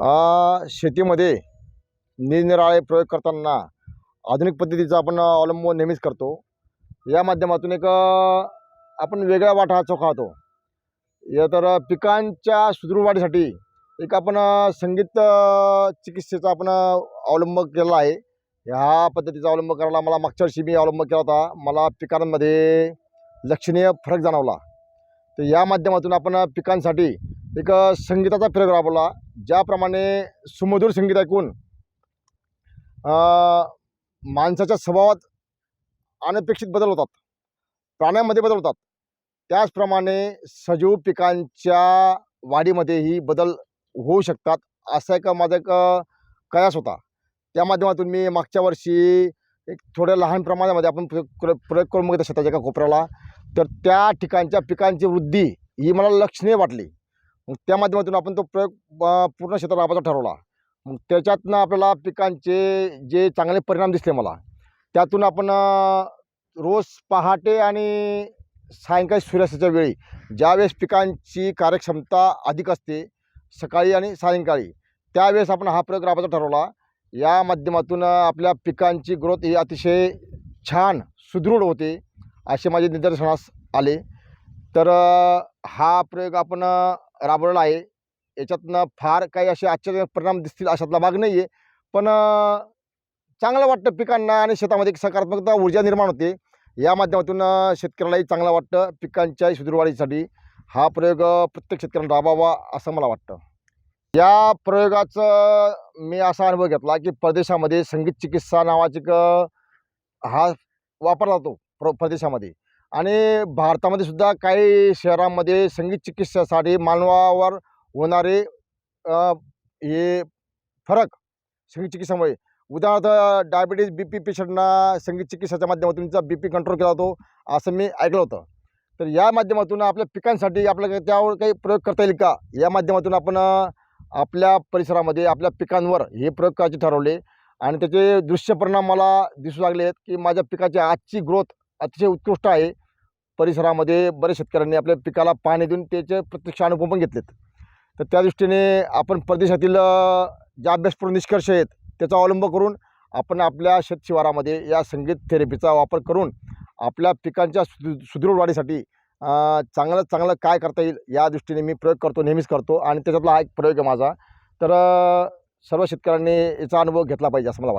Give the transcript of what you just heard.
आ, शेतीमध्ये निरनिराळे प्रयोग करताना आधुनिक पद्धतीचा आपण अवलंब नेहमीच करतो. या माध्यमातून एक आपण वेगळा वाटा हा चोखाळतो या तर पिकांच्या सुदृढ वाढीसाठी एक आपण संगीत चिकित्सेचा आपण अवलंब केलेला आहे. ह्या पद्धतीचा अवलंब करायला मला मागच्या वर्षी मी अवलंब केला होता. मला पिकांमध्ये लक्षणीय फरक जाणवला. तर या माध्यमातून आपण पिकांसाठी एक संगीताचा प्रयोग राबवला. ज्याप्रमाणे सुमधुर संगीत ऐकून माणसाच्या स्वभावात अनपेक्षित बदल होतात. प्राण्यामध्ये बदल होतात. त्याचप्रमाणे सजीव पिकांच्या वाढीमध्येही बदल होऊ शकतात असा एक माझा एक कयास होता. त्या माध्यमातून मी मागच्या वर्षी एक थोड्या लहान प्रमाणामध्ये आपण प्रयोग प्रयोग करून बघितला शेताच्या एका कोपऱ्याला. तर त्या ठिकाणच्या पिकांची वृद्धी ही मला लक्षणीय वाटली. मग त्या माध्यमातून आपण तो प्रयोग पूर्ण क्षेत्र राबायचा ठरवला. मग त्याच्यातनं आपल्याला पिकांचे जे चांगले परिणाम दिसले मला त्यातून आपण रोज पहाटे आणि सायंकाळी सूर्यास्ताच्या वेळी ज्यावेळेस पिकांची कार्यक्षमता अधिक असते सकाळी आणि सायंकाळी त्यावेळेस आपण हा प्रयोग राबायचा ठरवला. या माध्यमातून आपल्या पिकांची ग्रोथ ही अतिशय छान सुदृढ होते असे माझे निदर्शनास आले. तर हा प्रयोग आपण राबवलेला आहे. याच्यातनं फार काही असे आश्चर्य परिणाम दिसतील अशातला भाग नाही आहे पण चांगलं वाटतं पिकांना आणि शेतामध्ये एक सकारात्मकता ऊर्जा निर्माण होते. या माध्यमातून शेतकऱ्यालाही चांगलं वाटतं. पिकांच्या सुदृढवाढीसाठी हा प्रयोग प्रत्येक शेतकऱ्यांना राबावा असं मला वाटतं. या प्रयोगाचं मी असा अनुभव घेतला की परदेशामध्ये संगीत चिकित्सा नावाची एक हा वापरला जातो प्र परदेशामध्ये. आणि भारतामध्ये सुद्धा काही शहरांमध्ये संगीत चिकित्सेसाठी मानवावर होणारे हे फरक संगीत चिकित्सामुळे. उदाहरणार्थ डायबिटीज बी पी पेशंटना संगीत चिकित्साच्या माध्यमातून त्यांचा बी पी कंट्रोल केला जातो असं मी ऐकलं होतं. तर या माध्यमातून आपल्या पिकांसाठी आपल्याला त्यावर काही प्रयोग करता येईल का? या माध्यमातून आपण आपल्या परिसरामध्ये आपल्या पिकांवर हे प्रयोग करायचे ठरवले. आणि त्याचे दृश्य परिणाम मला दिसू लागले आहेत की माझ्या पिकाची आजची ग्रोथ अतिशय उत्कृष्ट आहे. परिसरामध्ये बरेच शेतकऱ्यांनी आपल्या पिकाला पाणी देऊन त्याचे प्रत्यक्ष अनुभव पण घेतलेत. तर त्या दृष्टीने आपण परदेशातील ज्या जे अभ्यासपूर्ण निष्कर्ष आहेत त्याचा अवलंब करून आपण आपल्या शेतशिवारामध्ये या संगीत थेरपीचा वापर करून आपल्या पिकांच्या सुदृ सुदृढ वाढीसाठी चांगलं चांगलं काय करता येईल या दृष्टीने मी प्रयोग करतो नेहमीच करतो. आणि त्याच्यातला हा एक प्रयोग आहे माझा. तर सर्व शेतकऱ्यांनी याचा अनुभव घेतला पाहिजे असं मला वाटतं.